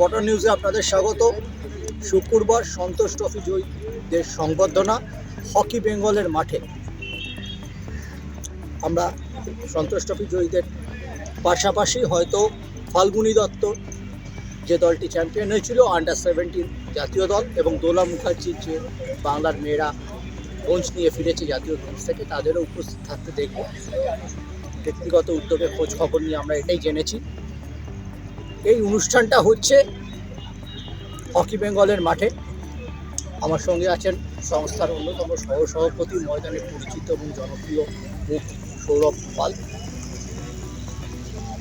Spotter নিউজে আপনাদের স্বাগত। শুক্রবার সন্তোষ ট্রফি জয়ীদের সংবর্ধনা হকি বেঙ্গলের মাঠে। আমরা সন্তোষ ট্রফি জয়ীদের পাশাপাশি হয়তো ফাল্গুনী দত্ত যে দলটি চ্যাম্পিয়ন হয়েছিল আন্ডার সেভেন্টিন জাতীয় দল এবং দোলা মুখার্জির যে বাংলার মেয়েরা ব্রোঞ্জ নিয়ে ফিরেছে জাতীয় মঞ্চ থেকে, তাদেরও উপস্থিত থাকতে দেখব। ব্যক্তিগত উদ্যোগে খোঁজ খবর নিয়ে আমরা এটাই জেনেছি। এই অনুষ্ঠানটা হচ্ছে হকি বেঙ্গলের মাঠে। আমার সঙ্গে আছেন সংস্থার অন্যতম সহ সভাপতি, ময়দানে পরিচিত এবং জনপ্রিয় মুখ সৌরভ পাল।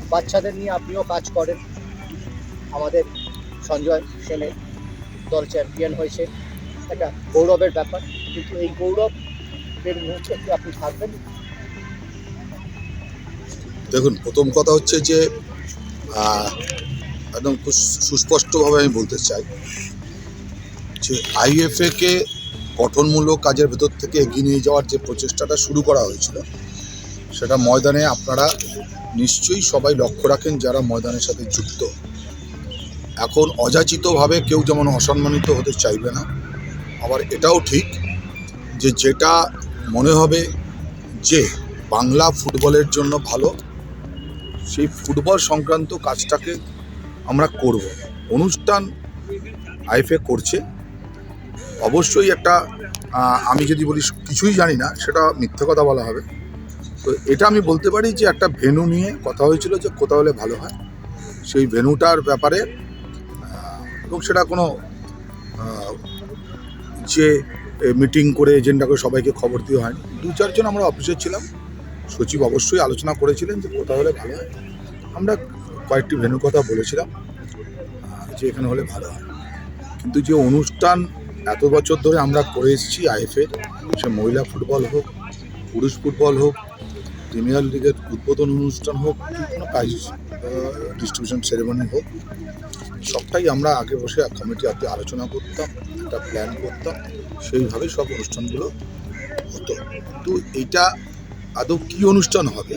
বাচ্চাদের নিয়ে আপনিও কাজ করেন। আমাদের সঞ্জয় সেনের দল চ্যাম্পিয়ন হয়েছে। একটা গৌরবের ব্যাপার। কিন্তু এই গৌরবের মুহূর্তে কি আপনি থাকবেন? দেখুন, প্রথম কথা হচ্ছে যে একদম সুস্পষ্টভাবে আমি বলতে চাই যে আইএফএ কে গঠনমূলক কাজের ভেতর থেকে এগিয়ে নিয়ে যাওয়ার যে প্রচেষ্টাটা শুরু করা হয়েছিল, সেটা ময়দানে আপনারা নিশ্চয়ই সবাই লক্ষ্য রাখেন যারা ময়দানের সাথে যুক্ত। এখন অযাচিতভাবে কেউ যেমন অসম্মানিত হতে চাইবে না, আবার এটাও ঠিক যে যেটা মনে হবে যে বাংলা ফুটবলের জন্য ভালো, সেই ফুটবল সংক্রান্ত কাজটাকে আমরা করব। অনুষ্ঠান আইফে করছে। অবশ্যই একটা আমি যদি বলি কিছুই জানি না, সেটা মিথ্যে কথা বলা হবে। তো এটা আমি বলতে পারি যে একটা ভেনু নিয়ে কথা হয়েছিল যে কোথাও হলে ভালো হয়। সেই ভেনুটার ব্যাপারে এবং সেটা কোনো যে মিটিং করে এজেন্ডা করে সবাইকে খবর দিয়ে হয়নি। দু চারজন আমরা অফিসে ছিলাম। সচিব অবশ্যই আলোচনা করেছিলেন যে কোথাও হলে ভালো হয়। আমরা কয়েকটি ভেনুর কথা বলেছিলাম যে এখানে হলে ভালো হয়। কিন্তু যে অনুষ্ঠান এত বছর ধরে আমরা করে এসেছি আইএফের সে মহিলা ফুটবল হোক, পুরুষ ফুটবল হোক, প্রিমিয়ার লিগের উদ্বোধন অনুষ্ঠান হোক কোনো কাজ ডিস্ট্রিবিউশন সেরেমনি হোক, সবটাই আমরা আগে বসে কমিটি হাতে আলোচনা করতাম, একটা প্ল্যান করতাম, সেইভাবে সব অনুষ্ঠানগুলো হতো। তো এইটা আদৌ কী অনুষ্ঠান হবে?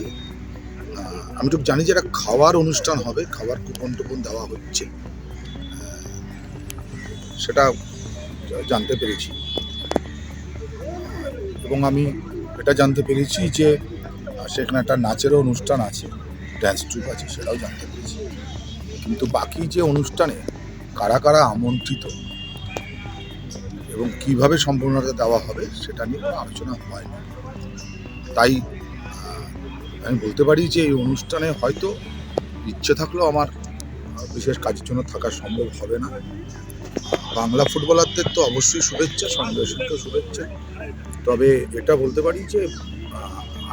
আমি তো জানি যে একটা খাওয়ার অনুষ্ঠান হবে খাবার কুপন টুপন দেওয়া হচ্ছে। সেটা জানতে পেরেছি। এবং আমি এটা জানতে পেরেছি যে সেখানে একটা নাচেরও অনুষ্ঠান আছে ড্যান্স ট্রুপ আছে, সেটাও জানতে পেরেছি। কিন্তু বাকি যে অনুষ্ঠানে কারা কারা আমন্ত্রিত এবং কীভাবে সম্পূর্ণতা দেওয়া হবে, সেটা নিয়ে আলোচনা হয়নি। তাই আমি বলতে পারি যে এই অনুষ্ঠানে হয়তো ইচ্ছে থাকলেও আমার বিশেষ কাজের জন্য থাকা সম্ভব হবে না। বাংলা ফুটবলারদের তো অবশ্যই শুভেচ্ছা সিংকে শুভেচ্ছা। তবে এটা বলতে পারি যে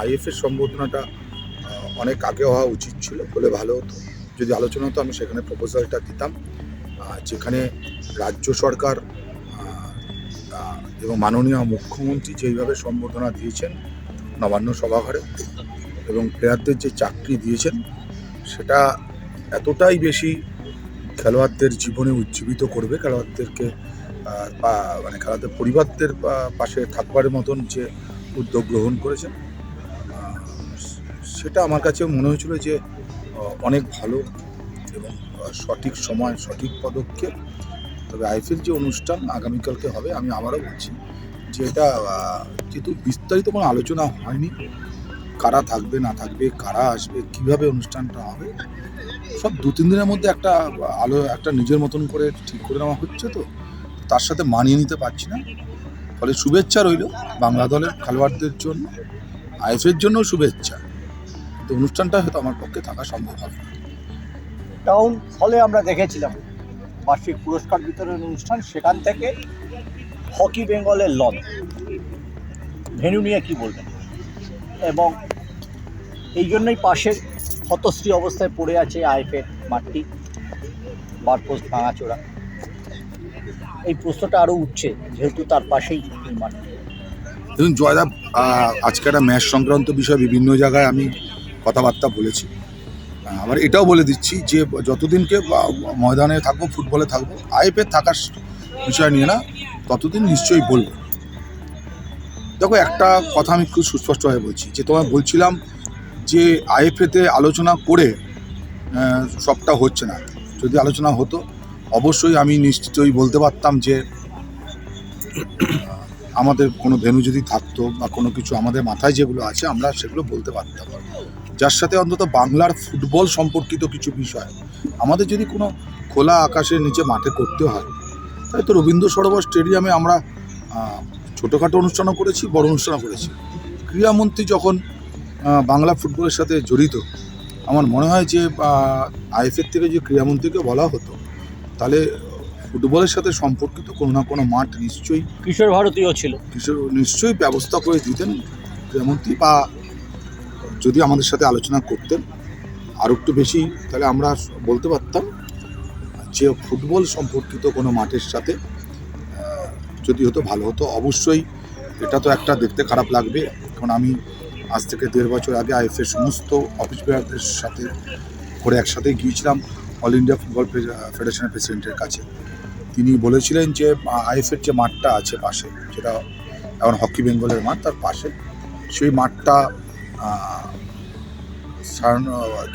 আইএফের সম্বোধনাটা অনেক আগে হওয়া উচিত ছিল বলে ভালো হতো। যদি আলোচনা হতো, আমি সেখানে প্রপোজালটা দিতাম। যেখানে রাজ্য সরকার এবং মাননীয় মুখ্যমন্ত্রী যেইভাবে সম্বোধনা দিয়েছেন, নবান্ন সভাঘরে এবং প্লেয়ারদের যে চাকরি দিয়েছেন, সেটা এতটাই বেশি খেলোয়াড়দের জীবনে উজ্জীবিত করবে, খেলোয়াড়দেরকে মানে খেলোয়াড়দের পরিবারদের পাশে থাকবার মতন যে উদ্যোগ গ্রহণ করেছেন সেটা আমার কাছে মনে হয়েছিল যে অনেক ভালো এবং সঠিক সময়, সঠিক পদক্ষেপ। তবে আইফের যে অনুষ্ঠান আগামীকালকে হবে, আমি আবারও বলছি যে এটা যেহেতু বিস্তারিত কোনো আলোচনা হয়নি কারা থাকবে, না থাকবে, কারা আসবে, কীভাবে অনুষ্ঠানটা হবে, সব দু, তিন দিনের মধ্যে একটা আলো, একটা নিজের মতন করে ঠিক করে নেওয়া হচ্ছে তো। তার সাথে মানিয়ে নিতে পারছি না। ফলে শুভেচ্ছা রইল বাংলা দলের খেলোয়াড়দের জন্য আইএফের জন্য শুভেচ্ছা। তো অনুষ্ঠানটা হয়তো আমার পক্ষে থাকা সম্ভব হবে না। টাউন হলে আমরা দেখেছিলাম বার্ষিক পুরস্কার বিতরণ অনুষ্ঠান। সেখান থেকে হকি বেঙ্গলের লন। ভেনু নিয়ে কি বলবেন? এবং এই জন্যই পাশের হতশ্রী অবস্থায় পড়ে আছে আইফের মাঠটি, বারপোস্ট ভাঙাচোরা। এই প্রশ্নটা আরও উঠছে, যেহেতু তার পাশেই এই মাঠ। দেখুন জয়দাব আজকে একটা ম্যাচ সংক্রান্ত বিষয়ে বিভিন্ন জায়গায় আমি কথাবার্তা বলেছি। আবার এটাও বলে দিচ্ছি যে যতদিনকে ময়দানে থাকব, ফুটবলে থাকব আইএফে থাকার বিষয় নিয়ে না, ততদিন নিশ্চয়ই বলব। দেখো, একটা কথা আমি খুব সুস্পষ্টভাবে বলছি, যে তোমায় বলছিলাম যে আইএফএতে আলোচনা করে সবটা হচ্ছে না। যদি আলোচনা হতো, অবশ্যই আমি নিশ্চয়ই বলতে পারতাম যে আমাদের কোনো ভেনু যদি থাকতো বা কোনো কিছু আমাদের মাথায় যেগুলো আছে, আমরা সেগুলো বলতে পারতাম। যার সাথে অন্তত বাংলার ফুটবল সম্পর্কিত কিছু বিষয়, আমাদের যদি কোনো খোলা আকাশের নিচে মাঠে করতে হয় তাই তো রবীন্দ্র সরোবর স্টেডিয়ামে আমরা ছোটোখাটো অনুষ্ঠানও করেছি, বড় অনুষ্ঠানও করেছি। ক্রীড়ামন্ত্রী যখন বাংলা ফুটবলের সাথে জড়িত। আমার মনে হয় যে আইএফএর থেকে যে ক্রীড়ামন্ত্রীকে বলা হতো তাহলে ফুটবলের সাথে সম্পর্কিত কোনো না কোনো মাঠ নিশ্চয়ই কিশোর ভারতীয় ছিল। কিছু নিশ্চয়ই ব্যবস্থা করে দিতেন ক্রীড়ামন্ত্রী বা যদি আমাদের সাথে আলোচনা করতেন আর একটু বেশি তাহলে আমরা বলতে পারতাম যে ফুটবল সম্পর্কিত কোনো মাঠের সাথে যদি হতো ভালো হতো অবশ্যই। এটা তো একটা দেখতে খারাপ লাগবে। কারণ আমি আজ থেকে দেড় বছর আগে আইএফের সমস্ত অফিস বেয়ারদের সাথে করে একসাথে গিয়েছিলাম অল ইন্ডিয়া ফুটবল ফেডারেশনের প্রেসিডেন্টের কাছে। তিনি বলেছিলেন যে আইএফের যে মাঠটা আছে পাশে যেটা এখন হকি বেঙ্গলের মাঠ তার পাশে সেই মাঠটা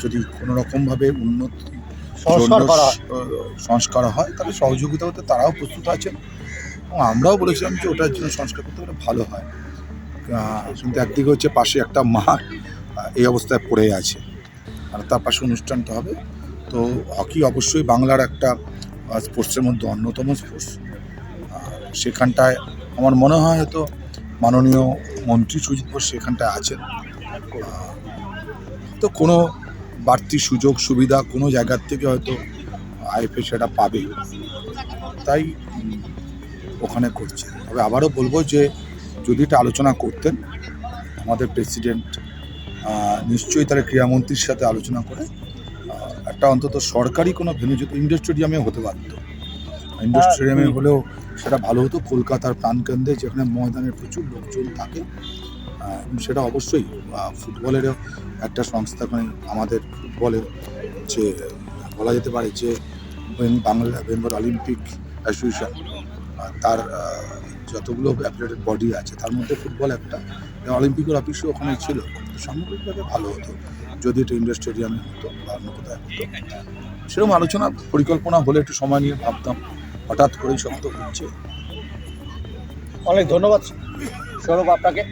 যদি কোনো রকমভাবে উন্নতি সংস্কার হয়। তাহলে সহযোগিতা হতে তারাও প্রস্তুত আছেন। এবং আমরাও বলেছিলাম যে ওটার জন্য সংস্কার করতে হলে ভালো হয়। কিন্তু একদিকে হচ্ছে পাশে একটা আহ, এই অবস্থায় পড়ে আছে। আর তার পাশে অনুষ্ঠানটা হবে। তো হকি অবশ্যই বাংলার একটা স্পোর্টসের মধ্যে অন্যতম স্পোর্টস সেখানটায় আমার মনে হয় হয়তো মাননীয় মন্ত্রী সুজিত বোস সেখানটায় আছেন। তো কোনো বাড়তি সুযোগ সুবিধা কোনো জায়গার থেকে হয়তো আইএফএ সেটা পাবে। তাই ওখানে করছে। তবে আবারও বলব যে যদি এটা আলোচনা করতেন আমাদের প্রেসিডেন্ট নিশ্চয়ই তারা ক্রীড়ামন্ত্রীর সাথে আলোচনা করে একটা অন্তত সরকারি কোনো ভেন্যু যদি ইন্ডোর স্টেডিয়ামে হতে পারত ইন্ডোর স্টেডিয়ামে হলেও সেটা ভালো হতো কলকাতার প্রাণকেন্দ্রে যেখানে ময়দানের প্রচুর লোকজন থাকে। সেটা অবশ্যই ফুটবলেরও একটা সংস্থা মানে আমাদের ফুটবলের যে বলা যেতে পারে যে বাংলা বেঙ্গল অলিম্পিক অ্যাসোসিয়েশন তার যতগুলো অ্যাথলেটিক বডি আছে, তার মধ্যে ফুটবল একটা। অলিম্পিকের অফিসও ওখানে ছিল সামগ্রিকভাবে ভালো হতো, যদি এটা ইন্ডোর স্টেডিয়ামে হতো বা অন্য কোথায় হতো। সেরকম আলোচনা, পরিকল্পনা হলে একটু সময় নিয়ে ভাবতাম, হঠাৎ করেই সব তো হচ্ছে। অনেক ধন্যবাদ, সৌরভ, আপনাকে।